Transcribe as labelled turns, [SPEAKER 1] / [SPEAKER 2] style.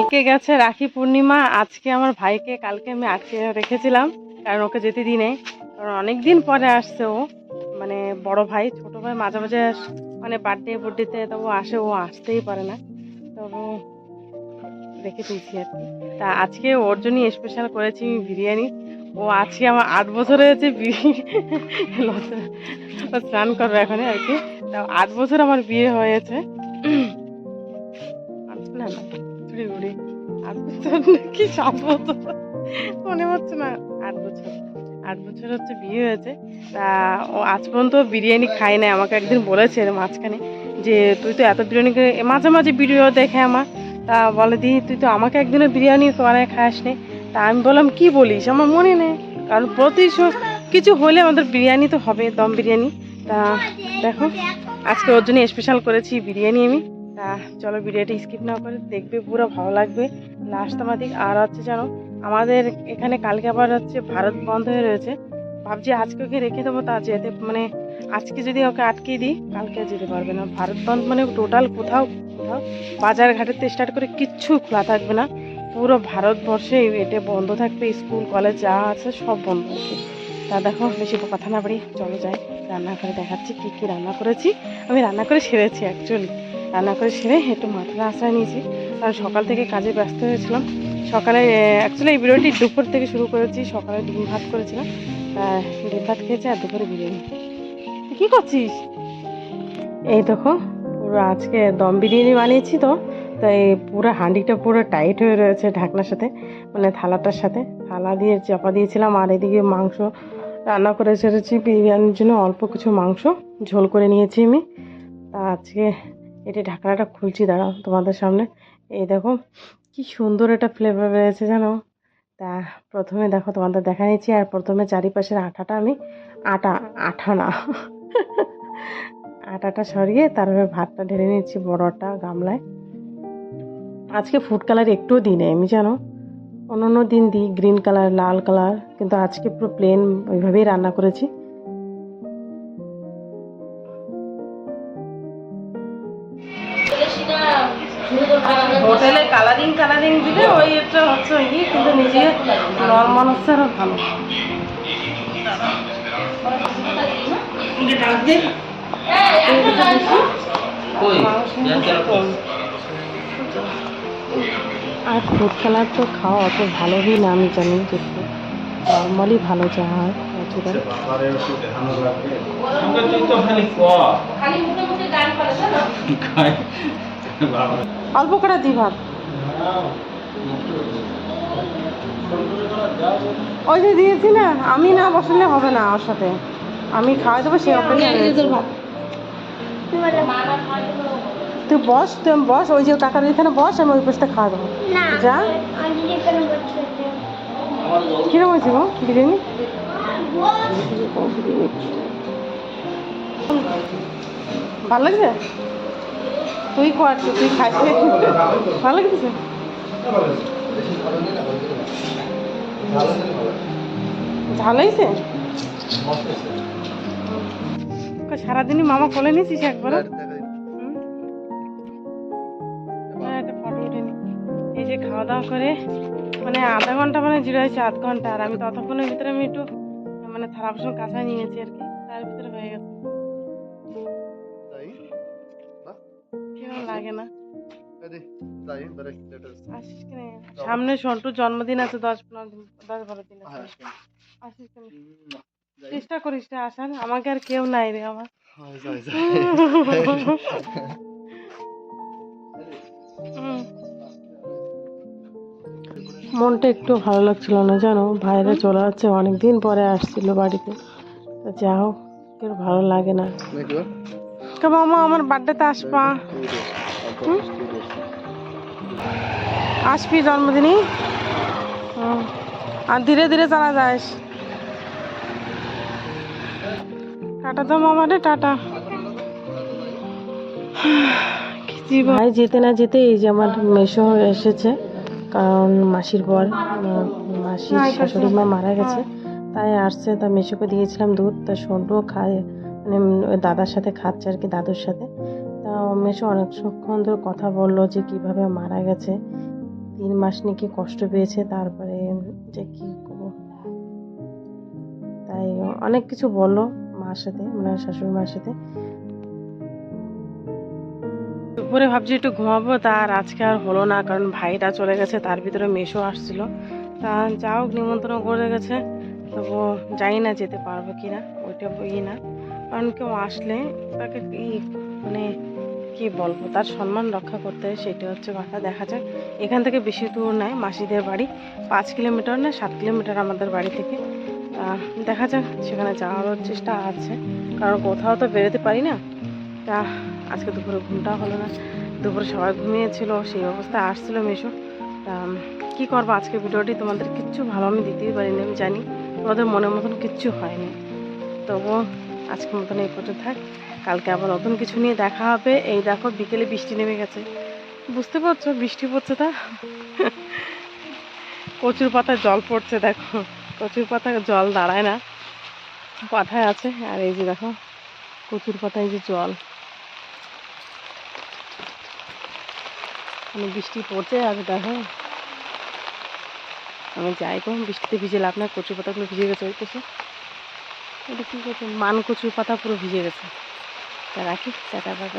[SPEAKER 1] কালকে গেছে রাখি পূর্ণিমা, আজকে আমার ভাইকে কালকে আমি আটকে রেখেছিলাম, কারণ ওকে যেতে দিনে কারণ অনেক দিন পরে আসছে ও মানে বড় ভাই, ছোট ভাই, মাঝে মাঝে মানে বার্থডে বুড্ডেতে তো ও আসে, ও আসতেই পারে না। তবু রেখে দিয়েছি আর কি। তা আজকে ওর জন্যই স্পেশাল করেছি বিরিয়ানি। ও আজকে আমার আট বছর হয়েছে স্নান করবে এখন আর কি। তা আট বছর আমার বিয়ে হয়েছে। না। বছর নাকি সাত মনে হচ্ছে না। আট বছর। আট বছর হচ্ছে বিয়ে হয়েছে। তা ও আজ পর্যন্ত বিরিয়ানি খায় না আমাকে একদিন বলেছে মাঝখানে যে, তুই তো এত বিরিয়ানি মাঝে মাঝে ভিডিও দেখে আমার। তা বলে দি তুই তো আমাকে একদিনও বিরিয়ানি করে খাস নি। তা আমি বললাম, কি বলিস? আমার মনে নেই। কারণ প্রতি কিছু হলে আমাদের বিরিয়ানি তো হবে, দম বিরিয়ানি। তা দেখো, আজকে ওর জন্য স্পেশাল করেছি বিরিয়ানি আমি। তা চলো ভিডিওটা স্কিপ না করে দেখবে, পুরো ভালো লাগবে। লাস্ট আমাদের আর হচ্ছে জানো, আমাদের এখানে কালকে আবার হচ্ছে ভারত বন্ধ হয়ে রয়েছে। ভাবছি আজকে ওকে রেখে দেবো, তা যেতে মানে আজকে যদি ওকে আটকে দিই, কালকে যেতে পারবে না। ভারত বন্ধ মানে টোটাল কোথাও কোথাও বাজার ঘাটের স্টার্ট করে কিচ্ছু খোলা থাকবে না। পুরো ভারতবর্ষে এটা বন্ধ থাকবে, স্কুল, কলেজ যা আছে সব বন্ধ। থাকবে তা দেখো, বেশি কথা না বাড়ি চলো যাই। রান্না করে দেখাচ্ছি, কী কী রান্না করেছি। আমি রান্না করে সেরেছি অ্যাকচুয়ালি রান্না করে সেরে একটু মাথার আশ্রয় নিয়েছি। কারণ সকাল থেকে কাজে ব্যস্ত হয়েছিলাম। সকালে অ্যাকচুয়ালি এই ভিডিওটি দুপুর থেকে শুরু করেছি। সকালে ডিম ভাত করেছিলাম। ডিম ভাত খেয়েছি আর দুপুরে বিরিয়ানি। কী করছিস? এই দেখো, পুরো আজকে দম বিরিয়ানি বানিয়েছি তো। তাই পুরো হাঁডিটা পুরো টাইট হয়ে রয়েছে ঢাকনার সাথে মানে থালাটার সাথে। থালা দিয়ে চাপা দিয়েছিলাম আর এদিকে মাংস রান্না করে ছেড়েছি বিরিয়ানির জন্য অল্প কিছু মাংস ঝোল করে নিয়েছি আমি। তা আজকে এটি ঢাকনাটা খুলছি, দাঁড়াও তোমাদের সামনে। এই দেখো, কি সুন্দর একটা ফ্লেভার রয়েছে জানো? তা প্রথমে দেখো তোমাদের দেখা নিচ্ছি, আর প্রথমে চারিপাশের আটাটা আমি আটা, আঠা না। আটাটা সরিয়ে তারপরে ভাতটা ঢেলে নিচ্ছি বড়টা গামলায়। আজকে ফুড কালার একটুও দিই নাই আমি জানো? অন্য অন্য দিন দিই গ্রিন কালার লাল কালার কিন্তু আজকে পুরো প্লেন ওইভাবেই রান্না করেছি। হোটেলে কালারিং কালারিং দিলে ওই একটা হচ্ছে ওই কিন্তু নিজে নর্মাল হচ্ছে আরও ভালো আর ফুড কালার তো খাওয়া অত ভালোই না আমি জানি দেখতে নর্মালি ভালো যা হয়
[SPEAKER 2] খালি ক খাই। বাবা
[SPEAKER 1] অল্প করে দিই ভাত ওই যে দিয়েছি না আমি না বসলে হবে না ওর সাথে। আমি খাওয়াই দেবো সে তুই বস তুই বস ওই যে দিয়ে এখানে বস আমি ওই পাশে খাওয়া দেবো। যা। কীরকম হয়েছে গো বিরিয়ানি? ভালো লাগছে? তুই কর তুই খাইস ভালো লাগছে? ঝাল হয়েছে সারাদিনই মামা কোলে নিয়েছিস একবার? ফটো উঠে এই যে খাওয়া দাওয়া করে মানে আধা ঘণ্টা মানে জিরো হয়েছে আধ ঘণ্টা। আর আমি ততক্ষণের ভিতরে আমি একটু মানে থালা বাসন কাঁচা নিয়েছি আর কি। তার ভিতরে লাগে না। সামনে সন্টুর জন্মদিন আছে দশ পনেরো দিন দশ বারো দিন আসিস চেষ্টা করিস আসার আমাকে আর কেউ নাই রে আমার। মনটা একটু ভালো লাগছিল না জানো? ভাইরা চলে যাচ্ছে অনেকদিন পরে আসছিল বাড়িতে। তা যা হোক কেউ ভালো লাগে না। মামা আমার বার্থডেতে আসবা। আসবি জন্মদিনই? আর ধীরে ধীরে চালা যাস। টাটা তো মামা রে টাটা। ভাই যেতে না যেতে এই যে আমার মেশো এসেছে কারণ মাসির পর মাসির শাশুড়ি মা মারা গেছে। তাই আসছে তা মেশোকে দিয়েছিলাম দুধ তা সন্টুও খায় মানে দাদার সাথে খাচ্ছে আর কি দাদুর সাথে। মেশো অনেকক্ষণ ধরে কথা বলল যে কীভাবে মারা গেছে। তিন মাস নাকি কষ্ট পেয়েছে, তারপরে যে কি তাই অনেক কিছু বলল মার সাথে মানে শাশুড়ি মার সাথে। দুপুরে ভাবছি একটু ঘুমাবো তার আজকে আর হলো না, কারণ ভাইটা চলে গেছে, তার ভিতরে মেশো আসছিল। তা যা হোক, নিমন্ত্রণ করে গেছে। তবু জানি না যেতে পারব কি না ওইটা ই না। কারণ কেউ আসলে তাকে মানে কি বলব? তার সম্মান রক্ষা করতে হয় সেটা হচ্ছে কথা। দেখা যাক। এখান থেকে বেশি দূর নয়, মাসিদের বাড়ি। পাঁচ কিলোমিটার না, সাত কিলোমিটার আমাদের বাড়ি থেকে। দেখা যাক, সেখানে যাওয়ার চেষ্টা আছে। কারণ কোথাও তো বেরোতে পারি না। তা, আজকে দুপুরে ঘুমটা হলো না। দুপুরে সবাই ঘুমিয়েছিল, সেই অবস্থায় আসছিল মেশো। তা কী করব আজকে ভিডিওটি তোমাদের কিচ্ছু ভালো আমি দিতেই পারিনি, আমি জানি। তোমাদের মনের মতন কিচ্ছু হয়নি। তবুও আজকের মতন এই পর্যন্ত থাক। কালকে আবার নতুন কিছু নিয়ে দেখা হবে। এই দেখো, বিকেলে বৃষ্টি নেমে গেছে। বুঝতে পারছ? বৃষ্টি পড়ছে তা? কচুর পাতায় জল পড়ছে, দেখো। কচুর পাতায় জল দাঁড়ায় না। কথায় আছে। আর এই যে দেখো, কচুর পাতায় যে জল। মানে বৃষ্টি পড়ছে আর দেখো। আমি যাই গো, বৃষ্টিতে ভিজে লাভ না কচুর পাতাগুলো ভিজে গেছে, ওই পাশে এটা কী করছে মান কচুর পাতা পুরো ভিজে গেছে। তা রাখি টাটা বাই